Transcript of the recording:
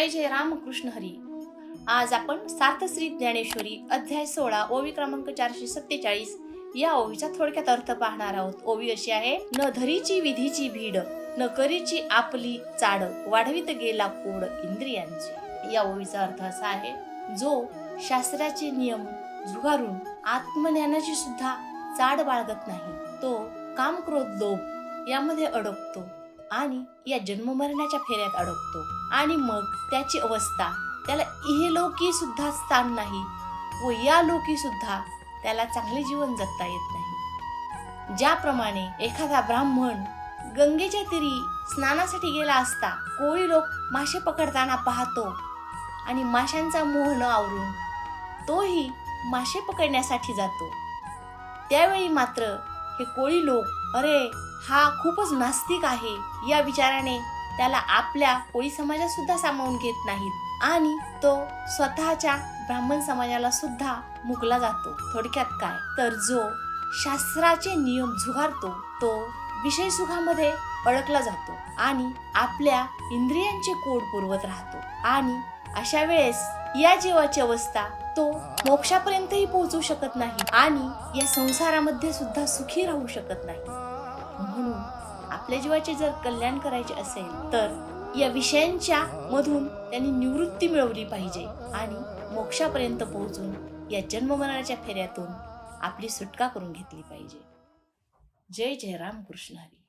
जय जय रामकृष्ण हरी. आज आपण सातश्री ज्ञानेश्वरी अध्याय सोळा ओवी क्रमांक चारशे सत्तेचाळीस या ओवीचा थोडक्यात अर्थ पाहणार आहोत. ओवी अशी आहे न धरीची विधीची भीड न करीची आपली चाड वाढवीत गेला कोड इंद्रियांची. या ओवीचा अर्थ असा आहे जो शास्त्राचे नियम झुगारून आत्मज्ञानाची सुद्धा चाड बाळगत नाही तो काम क्रोध लोभ यामध्ये अडकतो. आणि या जन्ममरणाच्या फेऱ्यात अडकतो. आणि मग त्याची अवस्था त्याला इहलोकी सुद्धा स्थान नाही व या लोकी सुद्धा त्याला चांगले जीवन जगता येत नाही. ज्याप्रमाणे एखादा ब्राह्मण गंगेच्या तीरी स्नानासाठी गेला असता कोळी लोक मासे पकडताना पाहतो आणि माशांचा मोह न आवरून तोही मासे पकडण्यासाठी जातो. त्यावेळी मात्र हे कोळी लोक अरे हा खूपच नास्तिक आहे. या विचाराने त्याला आपल्या कोळी समाजात सुद्धा सामावून घेत नाहीत. आणि तो स्वतःच्या ब्राह्मण समाजाला सुद्धा मुकला जातो. थोडक्यात काय? तर जो शास्त्राचे नियम झुगारतो तो विषय सुखामध्ये अडकला जातो आणि आपल्या इंद्रियांचे कोड पुरवत राहतो. आणि अशा वेळेस या जीवाची अवस्था तो मोक्षापर्यंतही पोहोचू शकत नाही आणि या संसारामध्ये सुद्धा सुखी राहू शकत नाही. म्हणून आपल्या जीवाचे जर कल्याण करायचे असेल तर या विषयांच्या मधून त्यांनी निवृत्ती मिळवली पाहिजे आणि मोक्षापर्यंत पोहोचून या जन्ममरणाच्या फेऱ्यातून आपली सुटका करून घेतली पाहिजे. जय जय राम कृष्ण हरी.